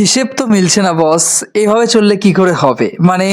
হিসেব তো মিলছে না বস এভাবে চললে কি করে হবে? মানে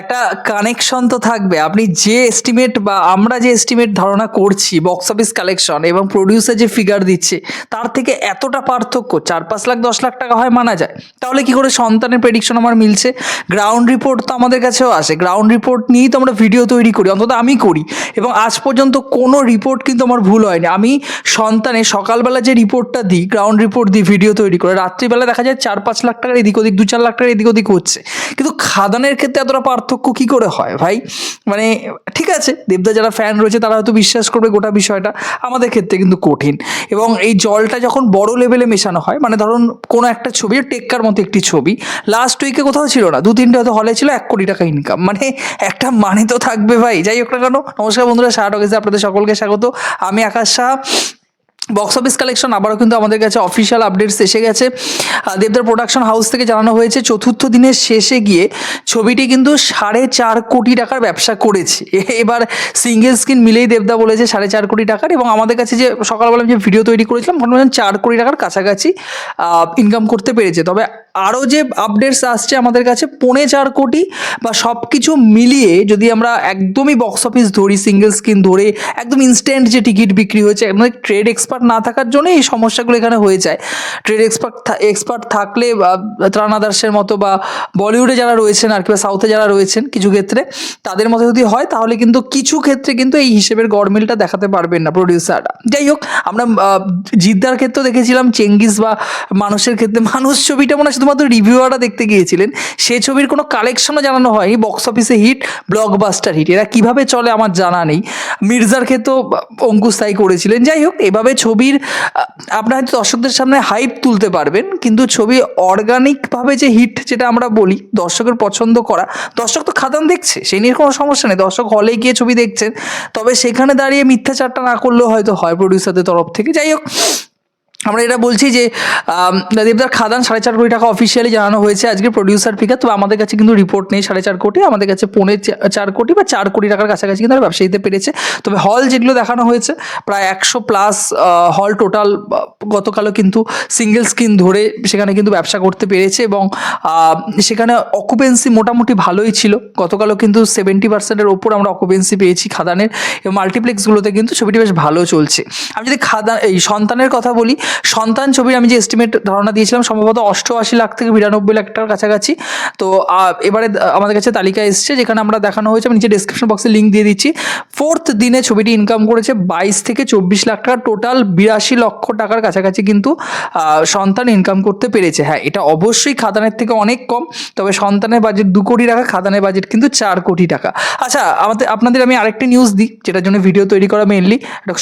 একটা কানেকশন তো থাকবে। আপনি যে এস্টিমেট বা আমরা যে এস্টিমেট ধারণা করছি বক্স অফিস কালেকশন এবং প্রডিউসার যে ফিগার দিচ্ছে, তার থেকে এতটা পার্থক্য, চার পাঁচ লাখ, দশ লাখ টাকা হয় মানা যায়। তাহলে কি করে সন্তানের প্রেডিকশন আমার মিলছে? গ্রাউন্ড রিপোর্ট তো আমাদের কাছেও আসে। গ্রাউন্ড রিপোর্ট নিয়েই তো আমরা ভিডিও তৈরি করি, অন্তত আমি করি। এবং আজ পর্যন্ত কোনো রিপোর্ট কিন্তু আমার ভুল হয়নি। আমি সন্তানে সকালবেলা যে রিপোর্টটা দিই গ্রাউন্ড রিপোর্ট দিই ভিডিও তৈরি করে। রাত্রিবেলা দেখা যায় চার পাঁচ লাখ টাকার এদিক ওদিক, দু চার লাখ টাকার এদিক ওদিক হচ্ছে। কিন্তু খাদানের ক্ষেত্রে এতটা পার্থক্য কী করে হয় ভাই? মানে ঠিক আছে, দেবদা যারা ফ্যান রয়েছে তারা হয়তো বিশ্বাস করবে গোটা বিষয়টা, আমাদের ক্ষেত্রে কিন্তু কঠিন। এবং এই জলটা যখন বড় লেভেলে মেশানো হয় মানে ধরুন কোনো একটা ছবি টেক্কার মতো একটি ছবি লাস্ট উইকে কোথাও ছিল না দু তিনটে হয়তো হলে ছিল, এক কোটি টাকা ইনকাম মানে একটা মানে তো থাকবে ভাই। যাই হোক না কেন, নমস্কার বন্ধুরা শাহ টকেছে আপনাদের সকলকে স্বাগত। আমি Akash Shah box office collection আবারও কিন্তু আমাদের কাছে অফিসিয়াল আপডেটস এসে গেছে। দেবদার প্রোডাকশন হাউস থেকে জানানো হয়েছে, চতুর্থ দিনের শেষে গিয়ে ছবিটি কিন্তু সাড়ে চার কোটি টাকার ব্যবসা করেছে। এবার সিঙ্গেল স্ক্রিন মিলেই দেবদা বলেছে সাড়ে চার কোটি টাকার এবং আমাদের কাছে যে সকালবেলা আমি যে ভিডিও তৈরি করেছিলাম হয় চার কোটি টাকার কাছাকাছি ইনকাম করতে পেরেছে। তবে আরও যে আপডেটস আসছে আমাদের কাছে, পৌনে চার কোটি বা সব কিছু মিলিয়ে যদি আমরা একদমই বক্স অফিস ধরি সিঙ্গেল স্ক্রিন ধরে, একদম ইনস্ট্যান্ট যে টিকিট বিক্রি হয়েছে আমাদের ট্রেড এক্সপার্ট না থাকার জন্য এই সমস্যাগুলো এখানে হয়ে যায়। ট্রেড এক্সপার্ট এক্সপার্ট থাকলে ত্রাণ আদার্সের মতো বা বলিউডে যারা রয়েছেন আর কি, বা সাউথে যারা রয়েছেন কিছু ক্ষেত্রে, তাদের মতো যদি হয়, তাহলে কিন্তু কিছু ক্ষেত্রে কিন্তু এই হিসেবের গড়মিলটা দেখাতে পারবেন না প্রডিউসাররা যাই হোক, আমরা জিদ্দার ক্ষেত্রেও দেখেছিলাম, চেঙ্গিস বা মানুষের ক্ষেত্রে, মানুষ ছবিটা মনে হয় শুধুমাত্র রিভিউয়াররা দেখতে গিয়েছিলেন, সে ছবির কোনো কালেকশনও জানানো হয়নি বক্স অফিসে হিট ব্লকবাস্টার হিট এরা কীভাবে চলে আমার জানা নেই। মির্জার ক্ষেত্রেও অঙ্কুশ তাই করেছিলেন। যাই হোক, এভাবে ছবির আপনার হয়তো দর্শকদের সামনে হাইপ তুলতে পারবেন, কিন্তু ছবি অর্গানিকভাবে যে হিট যেটা আমরা বলি, দর্শকের পছন্দ করা, দর্শক তো খাদান দেখছে, সেই নিয়ে কোনো সমস্যা নেই। দর্শক হলে গিয়ে ছবি দেখছেন, তবে সেখানে দাঁড়িয়ে মিথ্যাচারটা না করলেও হয়তো হয় প্রডিউসারদের তরফ থেকে। যাই হোক আমরা এটা বলছি যে দেবদার খাদান সাড়ে চার কোটি টাকা অফিসিয়ালি জানানো হয়েছে আজকে প্রডিউসার ফিগার তবে আমাদের কাছে কিন্তু রিপোর্ট নেই সাড়ে চার কোটি, আমাদের কাছে পৌনে চার কোটি বা চার কোটি টাকার কাছাকাছি কিন্তু তারা ব্যবসা দিতে পেরেছে। তবে হল যেগুলো দেখানো হয়েছে, প্রায় একশো প্লাস হল টোটাল গতকালও কিন্তু সিঙ্গেল স্ক্রিন ধরে সেখানে কিন্তু ব্যবসা করতে পেরেছে এবং সেখানে অকুপেন্সি মোটামুটি ভালোই ছিল। গতকালও কিন্তু সেভেন্টি পার্সেন্টের ওপর আমরা অকুপেন্সি পেয়েছি খাদানের। এবং মাল্টিপ্লেক্সগুলোতে কিন্তু ছবিটি বেশ ভালো চলছে। আমি যদি খাদান এই সন্তানের কথা বলি সন্তান ছবির আমি যে এস্টিমেট ধারণা দিয়েছিলাম, সম্ভবত অষ্টআশি লাখ থেকে বিরানব্বই লাখ টাকার কাছাকাছি। তো এবারে আমাদের কাছে তালিকা এসছে, যেখানে আমরা দেখানো হয়েছে, আমি নিচে ডিসক্রিপশন বক্সে লিঙ্ক দিয়ে দিচ্ছি। ফোর্থ দিনে ছবিটি ইনকাম করেছে বাইশ থেকে চব্বিশ লাখ টাকা টোটাল বিরাশি লক্ষ টাকার কাছাকাছি কিন্তু সন্তান ইনকাম করতে পেরেছে। হ্যাঁ এটা অবশ্যই খাদানের থেকে অনেক কম, তবে সন্তানের বাজেট দু কোটি টাকা, খাদানের বাজেট কিন্তু চার কোটি টাকা। আচ্ছা আমাদের, আপনাদের আমি আরেকটি নিউজ দিই, যেটার জন্য ভিডিও তৈরি করা মেনলি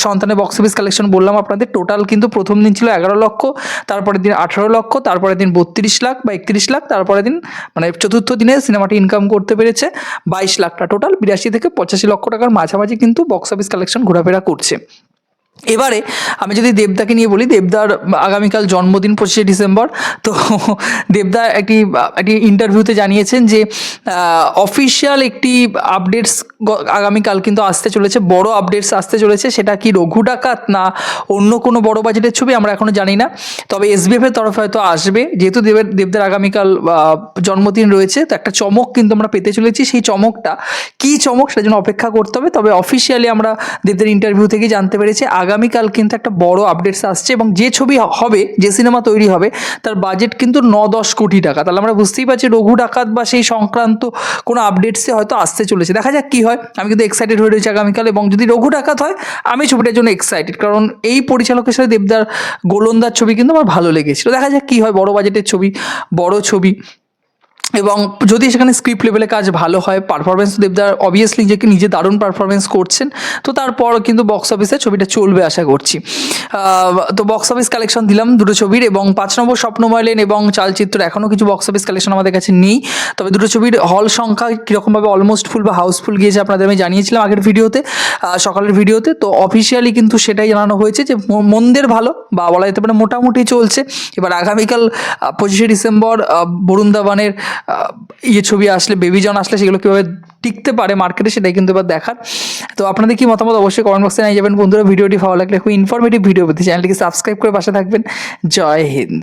সন্তানের বক্স অফিস কালেকশন বললাম আপনাদের টোটাল কিন্তু প্রথম দিন ছিল এগারো লক্ষ, তারপরের দিন আঠারো লক্ষ, তারপরের দিন বত্রিশ লাখ বা একত্রিশ লাখ, তারপরের দিন মানে চতুর্থ দিনে সিনেমাটি ইনকাম করতে পেরেছে বাইশ লাখটা টোটাল বিরাশি থেকে পঁচাশি লক্ষ টাকার মাঝামাঝি কিন্তু বক্স অফিস কালেকশন ঘোরাফেরা করছে। এবারে আমি যদি দেবদাকে নিয়ে বলি, দেবদার আগামীকাল জন্মদিন পঁচিশে ডিসেম্বর। তো দেবদা একটি একটি ইন্টারভিউতে জানিয়েছেন যে অফিসিয়াল একটি আপডেটস আগামীকাল কিন্তু আসতে চলেছে, বড় আপডেটস আসতে চলেছে। সেটা কি রঘু ডাকাত না অন্য কোনো বড় বাজেটের ছবি আমরা এখনও জানি না। তবে এসবিএফ এর তরফে হয়তো আসবে। যেহেতু দেবের, দেবদার আগামীকাল জন্মদিন রয়েছে, তো একটা চমক কিন্তু আমরা পেতে চলেছি। সেই চমকটা, কি চমক সেটার জন্য অপেক্ষা করতে হবে। তবে অফিসিয়ালি আমরা দেবদের ইন্টারভিউ থেকে জানতে পেরেছি। আগামীকাল কিন্তু একটা বড় আপডেটস আসছে এবং যে ছবি হবে, যে সিনেমা তৈরি হবে, তার বাজেট কিন্তু ন দশ কোটি টাকা। তাহলে আমরা বুঝতেই পারছি রঘু ডাকাত বা সেই সংক্রান্ত কোনো আপডেটসে হয়তো আসতে চলেছে। দেখা যাক কী হয়। আমি কিন্তু এক্সাইটেড হয়ে রয়েছি আগামীকাল এবং যদি রঘু ডাকাত হয়, আমি ছবিটার জন্য এক্সাইটেড কারণ এই পরিচালকের সাথে দেবদার গোলন্দার ছবি কিন্তু আমার ভালো লেগেছিল। দেখা যাক কী হয় বড় বাজেটের ছবি, বড় ছবি। এবং যদি সেখানে স্ক্রিপ্ট লেভেলে কাজ ভালো হয় পারফরমেন্স দেবদার অবভিয়াসলি নিজেকে নিজে দারুণ পারফরমেন্স করছেন, তো তারপর কিন্তু বক্স অফিসে ছবিটা চলবে আশা করছি। তো বক্স অফিস কালেকশন দিলাম দুটো ছবির এবং পাঁচ নম্বর স্বপ্নময় এবং চালচিত্র এখনও কিছু বক্স অফিস কালেকশন আমাদের কাছে নেই। তবে দুটো ছবির হল সংখ্যা কীরকমভাবে অলমোস্ট ফুল বা হাউসফুল গিয়েছে আপনাদের আমি জানিয়েছিলাম আগের ভিডিওতে সকালের ভিডিওতে। তো অফিসিয়ালি কিন্তু সেটাই জানানো হয়েছে যে মন্দের ভালো বা বলা যেতে পারে মোটামুটি চলছে। এবার আগামীকাল পঁচিশে ডিসেম্বর বরুণ ধাবানের ইয়ে ছবি আসলে বেবিজন আসলে সেগুলো কীভাবে টিকতে পারে মার্কেটে সেটাই কিন্তু এবার দেখার। তো আপনাদের কি মতামত অবশ্যই কমেন্ট বক্সে নিয়ে যাবেন। বন্ধুরা, ভিডিওটি ভালো লাগলে খুব ইনফরমেটিভ ভিডিও পেতে চ্যানেলটিকে সাবস্ক্রাইব করে পাশে থাকবেন। জয় হিন্দ।